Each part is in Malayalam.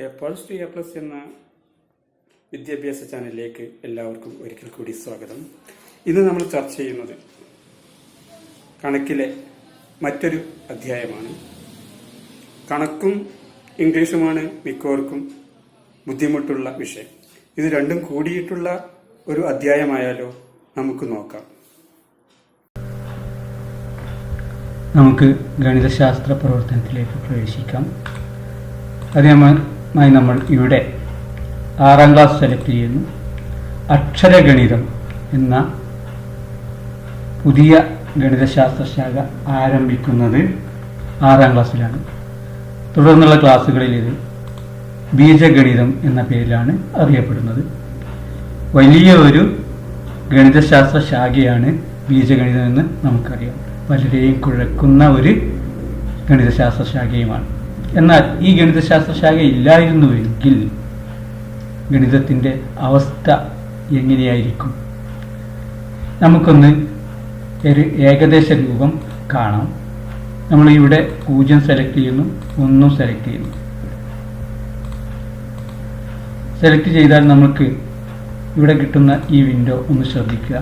A plus two A plus എന്ന വിദ്യാഭ്യാസ ചാനലിലേക്ക് എല്ലാവർക്കും ഒരിക്കൽ കൂടി സ്വാഗതം. ഇന്ന് നമ്മൾ ചർച്ച ചെയ്യുന്നത് കണക്കിലെ മറ്റൊരു അധ്യായമാണ്. കണക്കും ഇംഗ്ലീഷുമാണ് മിക്കവർക്കും ബുദ്ധിമുട്ടുള്ള വിഷയം. ഇത് രണ്ടും കൂടിയിട്ടുള്ള ഒരു അധ്യായമായാലോ നമുക്ക് നോക്കാം. നമുക്ക് ഗണിതശാസ്ത്ര പ്രവർത്തനത്തിലേക്ക് പ്രവേശിക്കാം. അത് നമ്മൾ ഇവിടെ ആറാം ക്ലാസ് സെലക്ട് ചെയ്യുന്നു. അക്ഷരഗണിതം എന്ന പുതിയ ഗണിതശാസ്ത്ര ശാഖ ആരംഭിക്കുന്നത് ആറാം ക്ലാസ്സിലാണ് തുടർന്നുള്ള ക്ലാസ്സുകളിൽ ഇത് ബീജഗണിതം എന്ന പേരിലാണ് അറിയപ്പെടുന്നത്. വലിയ ഒരു ഗണിതശാസ്ത്ര ശാഖയാണ് ബീജഗണിതം എന്ന് നമുക്കറിയാം. പലരെയും കുഴക്കുന്ന ഒരു ഗണിതശാസ്ത്ര ശാഖയുമാണ്. എന്നാൽ ഈ ഗണിതശാസ്ത്ര ശാഖ ഇല്ലായിരുന്നുവെങ്കിൽ ഗണിതത്തിന്റെ അവസ്ഥ എങ്ങനെയായിരിക്കും? നമുക്കൊന്ന് ഒരു ഏകദേശ രൂപം കാണാം. നമ്മൾ ഇവിടെ പൂജ്യം സെലക്ട് ചെയ്യുന്നു ഒന്നും സെലക്ട് ചെയ്യുന്നു. സെലക്ട് ചെയ്താൽ നമുക്ക് ഇവിടെ കിട്ടുന്ന ഈ വിൻഡോ ഒന്ന് ശ്രദ്ധിക്കുക.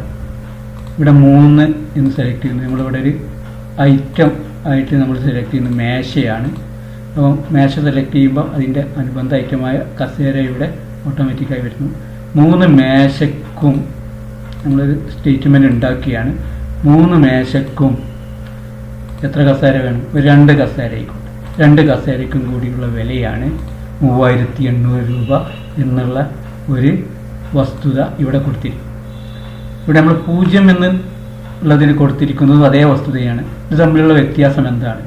ഇവിടെ മൂന്ന് എന്ന് സെലക്ട് ചെയ്യുന്നു. നമ്മളിവിടെ ഒരു ഐറ്റം ആയിട്ട് നമ്മൾ സെലക്ട് ചെയ്യുന്നത് മേശയാണ്. അപ്പോൾ മേശ സെലക്ട് ചെയ്യുമ്പോൾ അതിന്റെ അനുബന്ധ ഐറ്റമായ കസേര ഇവിടെ ഓട്ടോമാറ്റിക്കായി വരുന്നു. മൂന്ന് മേശക്കും നമ്മളൊരു സ്റ്റേറ്റ്മെന്റ് ഉണ്ടാക്കിയാണ്. മൂന്ന് മേശക്കും എത്ര കസേര വേണം? ഒരു രണ്ട് കസേര ആയിക്കോട്ടെ. രണ്ട് കസേരയ്ക്കും കൂടിയുള്ള വിലയാണ് മൂവായിരത്തി എണ്ണൂറ് രൂപ എന്നുള്ള ഒരു വസ്തുത ഇവിടെ കൊടുത്തിരിക്കും ഇവിടെ നമ്മൾ പൂജ്യം എന്ന് ഉള്ളതിന് കൊടുത്തിരിക്കുന്നതും അതേ വസ്തുതയാണ്. ഇത് തമ്മിലുള്ള വ്യത്യാസം എന്താണ്?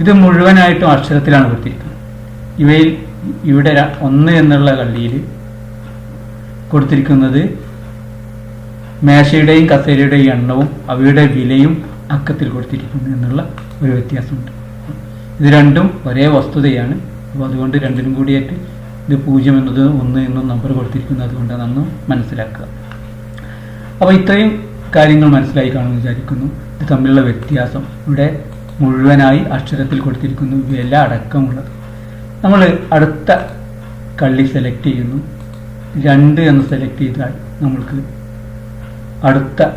ഇത് മുഴുവനായിട്ടും അക്ഷരത്തിലാണ് കൊടുത്തിരിക്കുന്നത്. ഇവയിൽ ഇവിടെ ഒന്ന് എന്നുള്ള കള്ളിയിൽ കൊടുത്തിരിക്കുന്നത് മേശയുടെയും കസേരയുടെയും എണ്ണവും അവയുടെ വിലയും അക്കത്തിൽ കൊടുത്തിരിക്കുന്നു എന്നുള്ള ഒരു വ്യത്യാസമുണ്ട്. ഇത് രണ്ടും ഒരേ വസ്തുതയാണ്. അപ്പോൾ അതുകൊണ്ട് രണ്ടിനും കൂടിയായിട്ട് ഇത് പൂജ്യം എന്നത് ഒന്ന് എന്നും നമ്പർ കൊടുത്തിരിക്കുന്നത് അതുകൊണ്ടാണ് നമ്മൾ മനസ്സിലാക്കുക. അപ്പോൾ ഇത്രയും കാര്യങ്ങൾ മനസ്സിലായി കാണുമെന്ന് വിചാരിക്കുന്നു. ഇത് തമ്മിലുള്ള വ്യത്യാസം ഇവിടെ മുഴുവനായി അക്ഷരത്തിൽ കൊടുത്തിരിക്കുന്നു. വില അടക്കമുള്ളത്. നമ്മൾ അടുത്ത കള്ളി സെലക്ട് ചെയ്യുന്നു. രണ്ട് എന്ന് സെലക്ട് ചെയ്താൽ നമ്മൾക്ക് അടുത്ത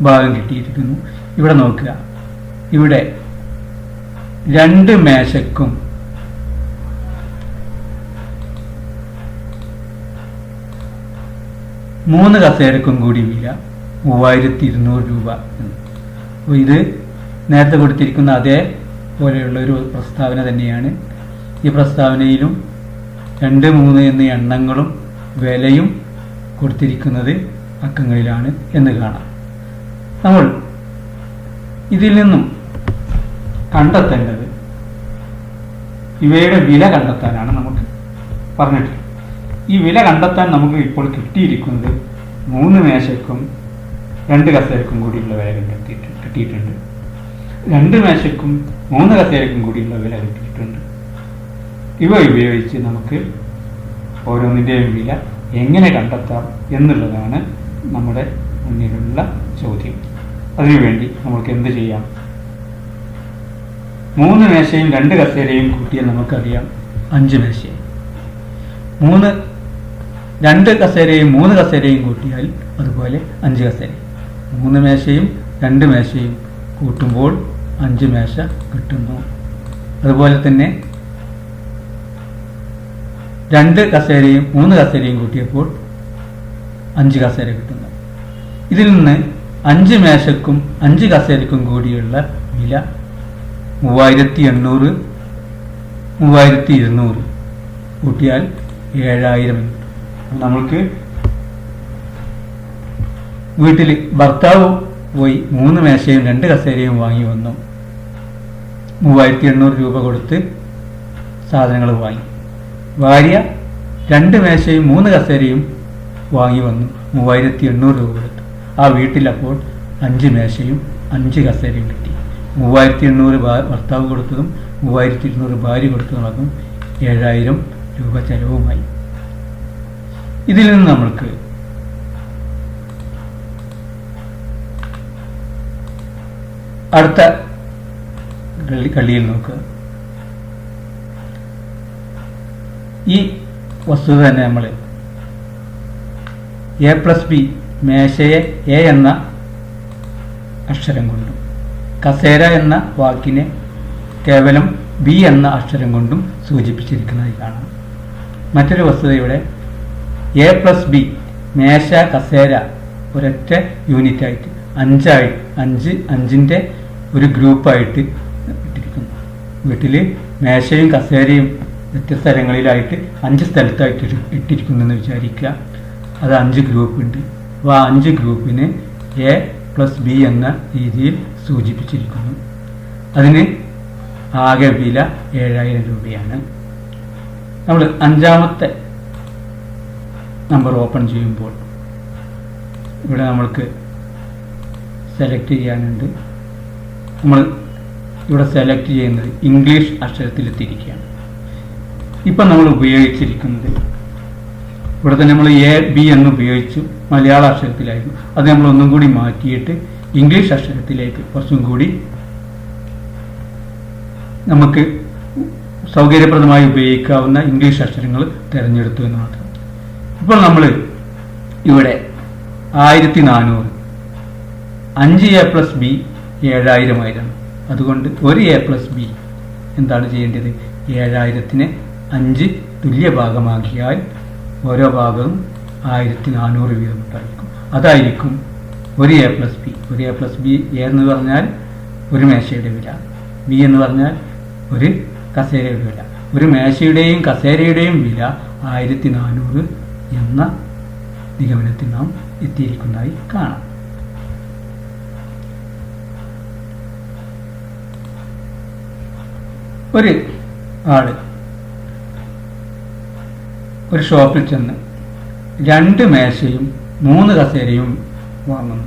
ഭാഗം കിട്ടിയിരിക്കുന്നു. ഇവിടെ നോക്കുക. ഇവിടെ രണ്ട് മേശക്കും മൂന്ന് കസേരക്കും കൂടി വില മൂവായിരത്തി ഇരുന്നൂറ് രൂപ എന്ന്. ഇത് നേരത്തെ കൊടുത്തിരിക്കുന്ന അതേ പോലെയുള്ള ഒരു പ്രസ്താവന തന്നെയാണ്. ഈ പ്രസ്താവനയിലും രണ്ട് മൂന്ന് എന്നീ എണ്ണങ്ങളും വിലയും കൊടുത്തിരിക്കുന്നത് അക്കങ്ങളിലാണ് എന്ന് കാണാം. നമ്മൾ ഇതിൽ നിന്നും കണ്ടെത്തേണ്ടത് ഇവയുടെ വില കണ്ടെത്താനാണ് നമുക്ക് പറഞ്ഞിട്ടുള്ളത്. ഈ വില കണ്ടെത്താൻ നമുക്ക് ഇപ്പോൾ കിട്ടിയിരിക്കുന്നത് മൂന്ന് മേശക്കും രണ്ട് കസേരക്കും കൂടിയുള്ള വില കണ്ടെത്തിയിട്ടുണ്ട് കിട്ടിയിട്ടുണ്ട്. രണ്ട് മേശക്കും മൂന്ന് കസേരക്കും കൂടിയുള്ള വില കിട്ടിയിട്ടുണ്ട്. ഇവ ഉപയോഗിച്ച് നമുക്ക് ഓരോന്നിന്റെയും വില എങ്ങനെ കണ്ടെത്താം എന്നുള്ളതാണ് നമ്മുടെ മുന്നിലുള്ള ചോദ്യം. അതിനുവേണ്ടി നമുക്ക് എന്ത് ചെയ്യാം? മൂന്ന് മേശയും രണ്ട് കസേരയും കൂട്ടിയാൽ നമുക്കറിയാം അഞ്ച് മേശയും മൂന്ന് രണ്ട് കസേരയും മൂന്ന് കസേരയും കൂട്ടിയാൽ അതുപോലെ അഞ്ച് കസേര മൂന്ന് മേശയും രണ്ട് മേശയും കൂട്ടുമ്പോൾ അഞ്ച് മേശ കിട്ടുന്നു. അതുപോലെ തന്നെ രണ്ട് കസേരയും മൂന്ന് കസേരയും കൂട്ടിയപ്പോൾ അഞ്ച് കസേര കിട്ടുന്നു. ഇതിൽ നിന്ന് അഞ്ച് മേശക്കും അഞ്ച് കസേരക്കും കൂടിയുള്ള വില മൂവായിരത്തി എണ്ണൂറ് മൂവായിരത്തി ഇരുന്നൂറ് കൂട്ടിയാൽ ഏഴായിരം നമ്മൾക്ക് വീട്ടിൽ ഭർത്താവ് പോയി മൂന്ന് മേശയും രണ്ട് കസേരയും വാങ്ങി വന്നു. മൂവായിരത്തി എണ്ണൂറ് രൂപ കൊടുത്ത് സാധനങ്ങൾ വാങ്ങി. ഭാര്യ രണ്ട് മേശയും മൂന്ന് കസേരയും വാങ്ങി വന്നു. മൂവായിരത്തി എണ്ണൂറ് രൂപ കൊടുത്തു. ആ വീട്ടിലപ്പോൾ അഞ്ച് മേശയും അഞ്ച് കസേരയും കിട്ടി. മൂവായിരത്തി എണ്ണൂറ് ഭർത്താവ് കൊടുത്തതും മൂവായിരത്തി ഇരുന്നൂറ് ഭാര്യ കൊടുത്തതും ഏഴായിരം രൂപ ചെലവുമായി. ഇതിൽ നിന്ന് നമ്മൾക്ക് അടുത്ത കള്ളിയിൽ നോക്കുക ഈ വസ്തുത തന്നെ നമ്മൾ എ പ്ലസ് ബി മേശയെ എ എന്ന അക്ഷരം കൊണ്ടും കസേര എന്ന വാക്കിനെ കേവലം ബി എന്ന അക്ഷരം കൊണ്ടും സൂചിപ്പിച്ചിരിക്കുന്നതായി കാണാം. മറ്റൊരു വസ്തുത ഇവിടെ എ പ്ലസ് ബി മേശ കസേര ഒരൊറ്റ യൂണിറ്റായിട്ട് അഞ്ചായി. അഞ്ച് അഞ്ചിന്റെ ഒരു ഗ്രൂപ്പായിട്ട് ഇട്ടിരിക്കുന്നു. വീട്ടിൽ മേശയും കസേരയും വ്യത്യസ്ത സ്ഥലങ്ങളിലായിട്ട് അഞ്ച് സ്ഥലത്തായിട്ട് ഇട്ടിരിക്കുന്നു എന്ന് വിചാരിക്കുക. അത് അഞ്ച് ഗ്രൂപ്പ് ഉണ്ട് അപ്പോൾ ആ അഞ്ച് ഗ്രൂപ്പിന് എ പ്ലസ് ബി എന്ന രീതിയിൽ സൂചിപ്പിച്ചിരിക്കുന്നു. അതിന് ആകെ വില ഏഴായിരം രൂപയാണ്. നമ്മൾ അഞ്ചാമത്തെ നമ്പർ ഓപ്പൺ ചെയ്യുമ്പോൾ ഇവിടെ നമ്മൾക്ക് സെലക്ട് ചെയ്യാനുണ്ട്. നമ്മൾ ഇവിടെ സെലക്ട് ചെയ്യുന്നത് ഇംഗ്ലീഷ് അക്ഷരത്തിൽ തിരിക്കുകയാണ് ഇപ്പം നമ്മൾ ഉപയോഗിച്ചിരിക്കുന്നത് ഇവിടെ തന്നെ നമ്മൾ എ ബി എന്ന് ഉപയോഗിച്ചു. മലയാള അക്ഷരത്തിലായിരുന്നു. അത് നമ്മൾ ഒന്നും കൂടി മാറ്റിയിട്ട് ഇംഗ്ലീഷ് അക്ഷരത്തിലേക്ക് കുറച്ചും കൂടി നമുക്ക് സൗകര്യപ്രദമായി ഉപയോഗിക്കാവുന്ന ഇംഗ്ലീഷ് അക്ഷരങ്ങൾ തിരഞ്ഞെടുത്തു എന്ന് മാത്രം. ഇപ്പോൾ നമ്മൾ ഇവിടെ ആയിരത്തി നാനൂറ് അഞ്ച് എ പ്ലസ് ബി ഏഴായിരമായിരുന്നു അതുകൊണ്ട് ഒരു എ പ്ലസ് ബി എന്താണ് ചെയ്യേണ്ടത്? ഏഴായിരത്തിന് അഞ്ച് തുല്യ ഭാഗമാക്കിയാൽ ഓരോ ഭാഗവും ആയിരത്തി നാനൂറ് വീതം ഉണ്ടായിരിക്കും അതായിരിക്കും ഒരു എ പ്ലസ് ബി ഒരു എ പ്ലസ് ബി എ എന്ന് പറഞ്ഞാൽ ഒരു മേശയുടെ വില. ബി എന്ന് പറഞ്ഞാൽ ഒരു കസേരയുടെ വില. ഒരു മേശയുടെയും കസേരയുടെയും വില ആയിരത്തി നാനൂറ് എന്ന നിഗമനത്തിൽ നാം എത്തിയിരിക്കുന്നതായി കാണാം. ഒരു ആൾ ഒരു ഷോപ്പിൽ ചെന്ന് രണ്ട് മേശയും മൂന്ന് കസേരയും വാങ്ങുന്നു.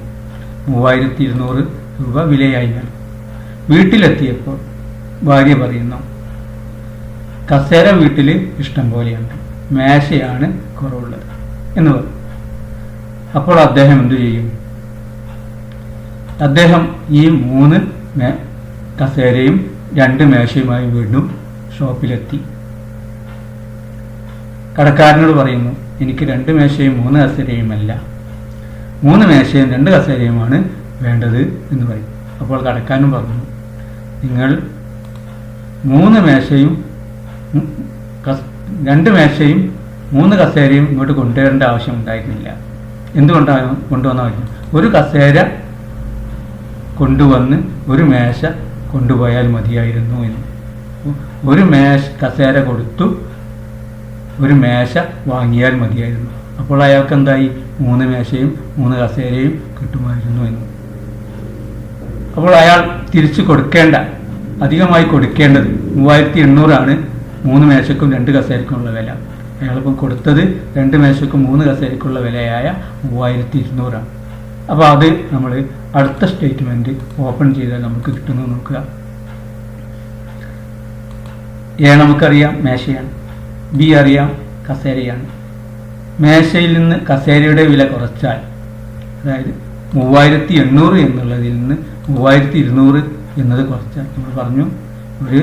മൂവായിരത്തി ഇരുന്നൂറ് രൂപ വിലയായി നൽകും വീട്ടിലെത്തിയപ്പോൾ ഭാര്യ പറയുന്നു കസേര വീട്ടിൽ ഇഷ്ടം പോലെയുണ്ട്. മേശയാണ് കുറവുള്ളത്. എന്ന് പറഞ്ഞു. അപ്പോൾ അദ്ദേഹം എന്തു ചെയ്യും? അദ്ദേഹം ഈ മൂന്ന് കസേരയും രണ്ട് മേശയുമായി വീണ്ടും ഷോപ്പിലെത്തി. കടക്കാരനോട് പറയുന്നു എനിക്ക് രണ്ട് മേശയും മൂന്ന് കസേരയുമല്ല. മൂന്ന് മേശയും രണ്ട് കസേരയുമാണ് വേണ്ടത് എന്ന് പറയും. അപ്പോൾ കടക്കാരനും പറഞ്ഞു നിങ്ങൾ മൂന്ന് മേശയും രണ്ട് മേശയും മൂന്ന് കസേരയും ഇങ്ങോട്ട് കൊണ്ടുവരേണ്ട ആവശ്യം ഉണ്ടായിരുന്നില്ല. എന്തുകൊണ്ടാണ് കൊണ്ടുവന്ന ഒരു കസേര കൊണ്ടുവന്ന് ഒരു മേശ കൊണ്ടുപോയാൽ മതിയായിരുന്നു എന്ന്. ഒരു മേശ കസേര കൊടുത്തു. ഒരു മേശ വാങ്ങിയാൽ മതിയായിരുന്നു. അപ്പോൾ അയാൾക്ക് എന്തായി? മൂന്ന് മേശയും മൂന്ന് കസേരയും കിട്ടുമായിരുന്നു എന്ന്. അപ്പോൾ അയാൾ തിരിച്ചു കൊടുക്കേണ്ട അധികമായി കൊടുക്കേണ്ടത് മൂവായിരത്തി എണ്ണൂറാണ് മൂന്ന് മേശക്കും രണ്ട് കസേരക്കുമുള്ള വില. അയാളിപ്പം കൊടുത്തത് രണ്ട് മേശക്കും മൂന്ന് കസേരക്കുള്ള വിലയായ മൂവായിരത്തി ഇരുന്നൂറാണ് അപ്പോൾ അത് നമ്മൾ അടുത്ത സ്റ്റേറ്റ്മെന്റ് ഓപ്പൺ ചെയ്താൽ നമുക്ക് കിട്ടുന്നത് നോക്കുക. എ നമുക്കറിയാം മേശയാണ്. ബി അറിയാം കസേരയാണ്. മേശയിൽ നിന്ന് കസേരയുടെ വില കുറച്ചാൽ അതായത് മൂവായിരത്തി എണ്ണൂറ് എന്നുള്ളതിൽ നിന്ന് മൂവായിരത്തി ഇരുന്നൂറ് എന്നത് കുറച്ചാൽ നമ്മൾ പറഞ്ഞു ഒരു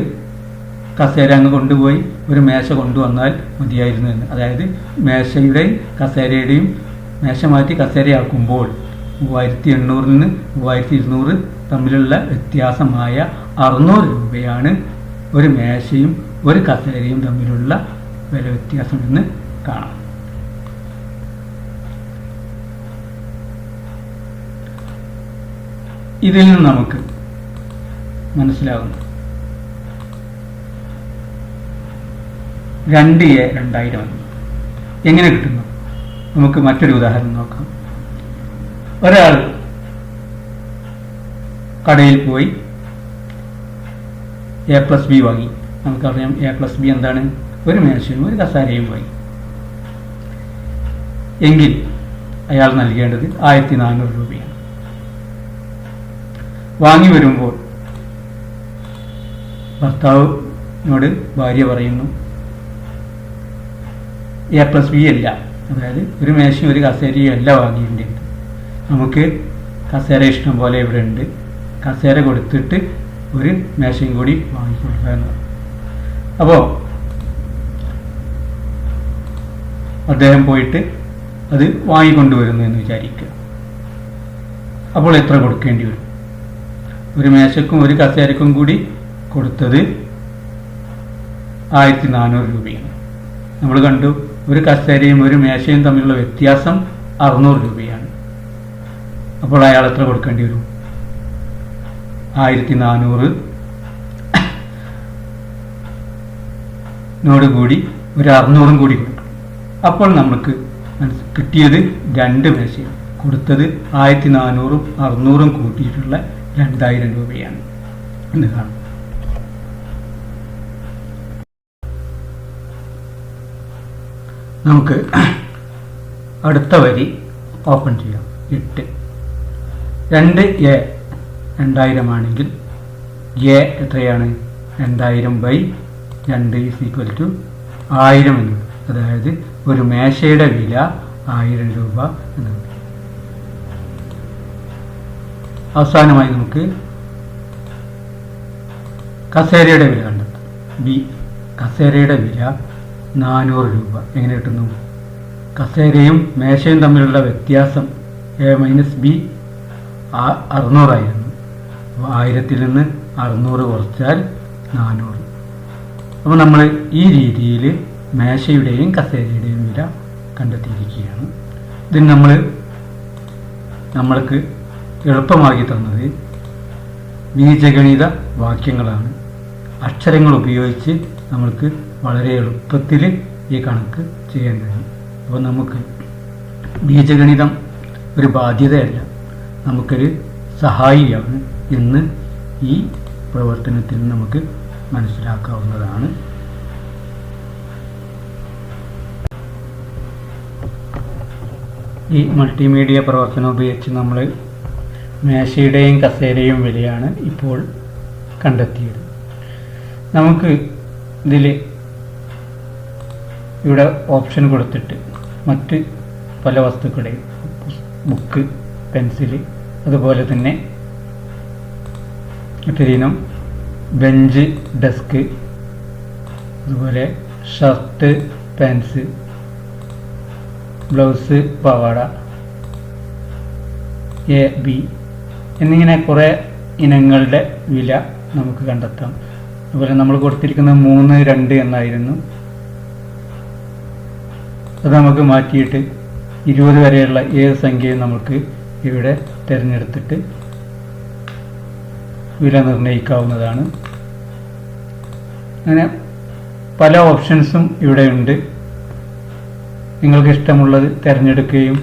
കസേര അങ്ങ് കൊണ്ടുപോയി ഒരു മേശ കൊണ്ടുവന്നാൽ മതിയായിരുന്നു എന്ന്. അതായത് മേശയുടെയും കസേരയുടെയും മേശ മാറ്റി കസേരയാക്കുമ്പോൾ മൂവായിരത്തി എണ്ണൂറിൽ നിന്ന് മൂവായിരത്തി ഇരുന്നൂറ് തമ്മിലുള്ള വ്യത്യാസമായ അറുന്നൂറ് രൂപയാണ് ഒരു മേശയും ഒരു കസേരയും തമ്മിലുള്ള വില വ്യത്യാസം എന്ന് കാണാം. ഇതിൽ നിന്ന് നമുക്ക് മനസ്സിലാകുന്നു രണ്ട് എ രണ്ടായിരം എങ്ങനെ കിട്ടുന്നു? നമുക്ക് മറ്റൊരു ഉദാഹരണം നോക്കാം. ഒരാൾ കടയിൽ പോയി എ പ്ലസ് ബി വാങ്ങി. നമുക്കറിയാം എ പ്ലസ് ബി എന്താണ്? ഒരു മേശയും ഒരു കസാരയും വാങ്ങി. എങ്കിൽ അയാൾ നൽകേണ്ടത് ആയിരത്തി നാനൂറ് രൂപയാണ്. വാങ്ങി വരുമ്പോൾ ഭർത്താവിനോട് ഭാര്യ പറയുന്നു എ പ്ലസ് ബി അല്ല. അതായത് ഒരു മേശയും ഒരു കസേരയും അല്ല വാങ്ങിയിട്ടുണ്ട് നമുക്ക് കസേര ഇഷ്ടം പോലെ ഇവിടെ ഉണ്ട്. കസേര കൊടുത്തിട്ട് ഒരു മേശയും കൂടി വാങ്ങിക്കൊടുക്കുക എന്ന് അപ്പോൾ അദ്ദേഹം പോയിട്ട് അത് വാങ്ങിക്കൊണ്ടുവരുന്നു എന്ന് വിചാരിക്കുക. അപ്പോൾ എത്ര കൊടുക്കേണ്ടി വരും? ഒരു മേശക്കും ഒരു കസേരക്കും കൂടി കൊടുത്തത് ആയിരത്തി നാനൂറ് രൂപയാണ്. നമ്മൾ കണ്ടു ഒരു കസേരയും ഒരു മേശയും തമ്മിലുള്ള വ്യത്യാസം അറുന്നൂറ് രൂപയാണ്. അപ്പോൾ അയാൾ എത്ര കൊടുക്കേണ്ടി വരും? ആയിരത്തി നാനൂറ് നോട് കൂടി ഒരു അറുന്നൂറും കൂടി കൊടുക്കണം അപ്പോൾ നമുക്ക് കിട്ടിയത് രണ്ട് മേശയാണ് കൊടുത്തത് ആയിരത്തി നാനൂറും അറുന്നൂറും കൂട്ടിയിട്ടുള്ള രണ്ടായിരം രൂപയാണ്. എന്ന് കാണും. നമുക്ക് അടുത്ത വരി ഓപ്പൺ ചെയ്യാം. എട്ട്. രണ്ട് എ രണ്ടായിരം ആണെങ്കിൽ എ എത്രയാണ്? രണ്ടായിരം ബൈ രണ്ട് ഈസ് ഈക്വൽ ടു ആയിരം എന്നുള്ളത് അതായത് ഒരു മേശയുടെ വില ആയിരം രൂപ എന്ന്. അവസാനമായി നമുക്ക് കസേരയുടെ വില കണ്ടെത്താം. ബി കസേരയുടെ വില നാനൂറ് രൂപ. എങ്ങനെ കിട്ടുന്നു? കസേരയും മേശയും തമ്മിലുള്ള വ്യത്യാസം എ മൈനസ് ബി അറുന്നൂറായിരുന്നു. അപ്പോൾ ആയിരത്തിൽ നിന്ന് അറുന്നൂറ് കുറച്ചാൽ നാനൂറ്. അപ്പോൾ നമ്മൾ ഈ രീതിയിൽ മേശയുടെയും കസേരയുടെയും വില കണ്ടെത്തിയിരിക്കുകയാണ്. ഇതിന് നമ്മൾ നമ്മൾക്ക് എളുപ്പമാക്കി തന്നത് ബീജഗണിത വാക്യങ്ങളാണ്. അക്ഷരങ്ങൾ ഉപയോഗിച്ച് നമ്മൾക്ക് വളരെ എളുപ്പത്തിൽ ഈ കണക്ക് ചെയ്യാൻ കഴിയും. അപ്പോൾ നമുക്ക് ബീജഗണിതം ഒരു ബാധ്യതയല്ല. നമുക്കൊരു സഹായിയാണ് എന്ന് ഈ പ്രവർത്തനത്തിൽ നമുക്ക് മനസ്സിലാക്കാവുന്നതാണ്. ഈ മൾട്ടിമീഡിയ പ്രവർത്തനം ഉപയോഗിച്ച് നമ്മൾ മേശയുടെയും കസേരയും വിലയാണ് ഇപ്പോൾ കണ്ടെത്തിയത്. നമുക്ക് ഇതിൽ ഇവിടെ ഓപ്ഷൻ കൊടുത്തിട്ട് മറ്റ് പല വസ്തുക്കളെയും ബുക്ക് പെൻസിൽ അതുപോലെ തന്നെ മറ്റൊരിനം ബെഞ്ച് ഡെസ്ക് അതുപോലെ ഷർട്ട് പാൻസ് ബ്ലൗസ് പാവാട എ ബി എന്നിങ്ങനെ കുറേ ഇനങ്ങളുടെ വില നമുക്ക് കണ്ടെത്താം. അതുപോലെ നമ്മൾ കൊടുത്തിരിക്കുന്നത് മൂന്ന് രണ്ട് എന്നായിരുന്നു. അത് നമുക്ക് മാറ്റിയിട്ട് ഇരുപത് വരെയുള്ള ഏത് സംഖ്യയും നമുക്ക് ഇവിടെ തിരഞ്ഞെടുത്തിട്ട് വില നിർണയിക്കാവുന്നതാണ്. അങ്ങനെ പല ഓപ്ഷൻസും ഇവിടെ ഉണ്ട്. നിങ്ങൾക്ക് ഇഷ്ടമുള്ളത് തിരഞ്ഞെടുക്കുകയും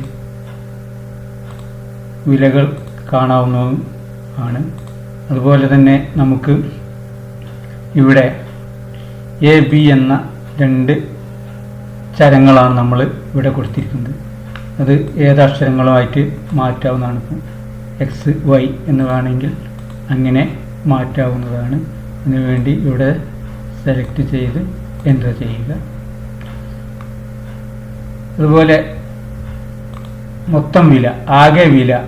വിലകൾ കാണാവുന്നതും ആണ്. അതുപോലെ തന്നെ നമുക്ക് ഇവിടെ എ ബി എന്ന രണ്ട് ചരങ്ങളാണ് നമ്മൾ ഇവിടെ കൊടുത്തിരിക്കുന്നത്. അത് ഏതക്ഷരങ്ങളുമായിട്ട് മാറ്റാവുന്നതാണ് എക്സ് വൈ എന്ന് വേണമെങ്കിൽ അങ്ങനെ മാറ്റാവുന്നതാണ്. അതിനുവേണ്ടി ഇവിടെ സെലക്ട് ചെയ്ത് എന്റർ ചെയ്യുക. അതുപോലെ മൊത്തം വില ആകെ വില.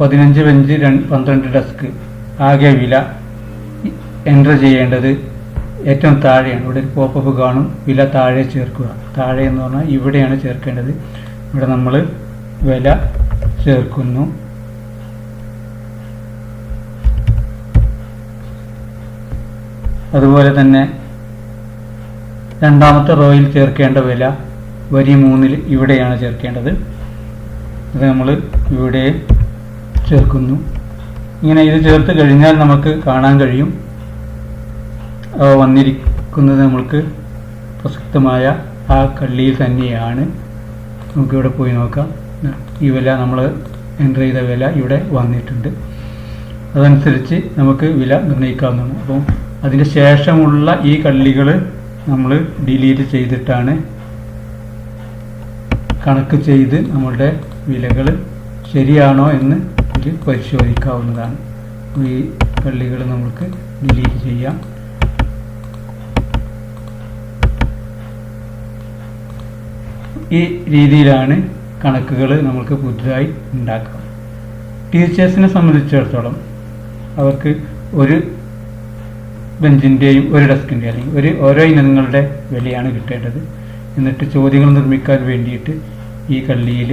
പതിനഞ്ച് ബെഞ്ച് രണ്ട് പന്ത്രണ്ട് ഡെസ്ക് ആകെ വില എന്റർ ചെയ്യേണ്ടത് ഏറ്റവും താഴെയാണ്. ഇവിടെ ഒരു പോപ്പപ്പ് കാണും. വില താഴെ ചേർക്കുക. താഴെ എന്ന് പറഞ്ഞാൽ ഇവിടെയാണ് ചേർക്കേണ്ടത്. ഇവിടെ നമ്മൾ വില ചേർക്കുന്നു. അതുപോലെ തന്നെ രണ്ടാമത്തെ റോയിൽ ചേർക്കേണ്ട വില വരി മൂന്നിൽ ഇവിടെയാണ് ചേർക്കേണ്ടത്. അത് നമ്മൾ ഇവിടെ ചേർക്കുന്നു. ഇങ്ങനെ ഇത് ചേർത്ത് കഴിഞ്ഞാൽ നമുക്ക് കാണാൻ കഴിയും. വന്നിരിക്കുന്നത് നമ്മൾക്ക് പ്രസക്തമായ ആ കള്ളിയിൽ തന്നെയാണ്. നമുക്കിവിടെ പോയി നോക്കാം. ഈ വില നമ്മൾ എന്റർ ചെയ്ത വില ഇവിടെ വന്നിട്ടുണ്ട്. അതനുസരിച്ച് നമുക്ക് വില നിർണയിക്കാവുന്നതാണ്. അപ്പം അതിന് ശേഷമുള്ള ഈ കള്ളികൾ നമ്മൾ ഡിലീറ്റ് ചെയ്തിട്ടാണ് കണക്ക് ചെയ്ത് നമ്മളുടെ വിലകൾ ശരിയാണോ എന്ന് ഇതിൽ പരിശോധിക്കാവുന്നതാണ്. ഈ കള്ളികൾ നമുക്ക് ഡിലീറ്റ് ചെയ്യാം. ഈ രീതിയിലാണ് കണക്കുകൾ നമുക്ക് പുതുതായി ഉണ്ടാക്കുക. ടീച്ചേഴ്സിനെ സംബന്ധിച്ചിടത്തോളം അവർക്ക് ഒരു ബെഞ്ചിന്റെയും ഒരു ഡെസ്കിന്റെയും അല്ലെങ്കിൽ ഒരു ഓരോ ഇനങ്ങളുടെ വിലയാണ് കിട്ടേണ്ടത്. എന്നിട്ട് ചോദ്യങ്ങൾ നിർമ്മിക്കാൻ വേണ്ടിയിട്ട് ഈ കള്ളിയിൽ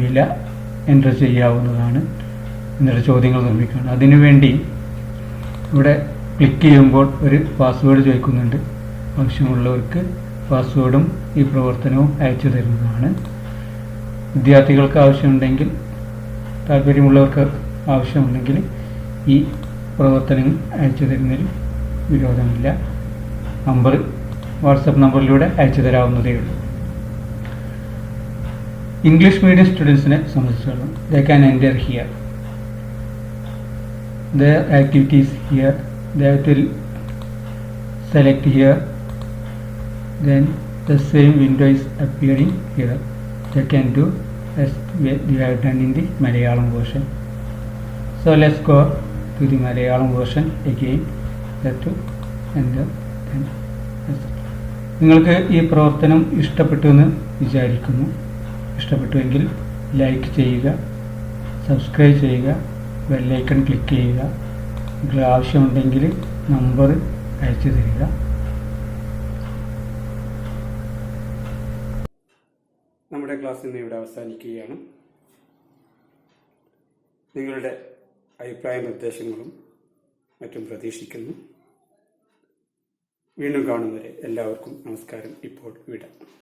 വില എന്റർ ചെയ്യാവുന്നതാണ് എന്നിട്ട് ചോദ്യങ്ങൾ നിർമ്മിക്കണം അതിനുവേണ്ടി ഇവിടെ ക്ലിക്ക് ചെയ്യുമ്പോൾ ഒരു പാസ്വേഡ് ചോദിക്കുന്നുണ്ട്. ആവശ്യമുള്ളവർക്ക് പാസ്വേഡും ഈ പ്രവർത്തനവും അയച്ചു തരുന്നതാണ്. വിദ്യാർത്ഥികൾക്ക് ആവശ്യമുണ്ടെങ്കിൽ താല്പര്യമുള്ളവർക്ക് ആവശ്യമുണ്ടെങ്കിൽ ഈ പ്രവർത്തനം അയച്ചു തരുന്നതിൽ വിരോധമില്ല. നമ്പർ വാട്സപ്പ് നമ്പറിലൂടെ അയച്ചു തരാവുന്നതേ ഉള്ളൂ. ഇംഗ്ലീഷ് മീഡിയം സ്റ്റുഡൻസിനെ സംബന്ധിച്ചിടത്തോളം they can enter here the activities here the select here. Then the same window is appearing here they can do as we have done in the Malayalam version so let's go to the Malayalam version again that to enter then. നിങ്ങൾക്ക് ഈ പ്രവർത്തനം ഇഷ്ടപ്പെട്ടു എന്ന് വിചാരിക്കുന്നു ഇഷ്ടപ്പെട്ടുവെങ്കിൽ ലൈക്ക് ചെയ്യുക സബ്സ്ക്രൈബ് ചെയ്യുക ബെല്ലൈക്കൺ ക്ലിക്ക് ചെയ്യുക നിങ്ങൾ ആവശ്യമുണ്ടെങ്കിൽ നമ്പർ അയച്ചു തരിക നമ്മുടെ ക്ലാസ് ഇന്ന് ഇവിടെ അവസാനിക്കുകയാണ്. നിങ്ങളുടെ അഭിപ്രായ നിർദ്ദേശങ്ങളും മറ്റും പ്രതീക്ഷിക്കുന്നു. വീണ്ടും കാണുന്നവരെ എല്ലാവർക്കും നമസ്കാരം. ഇപ്പോൾ വിടാം.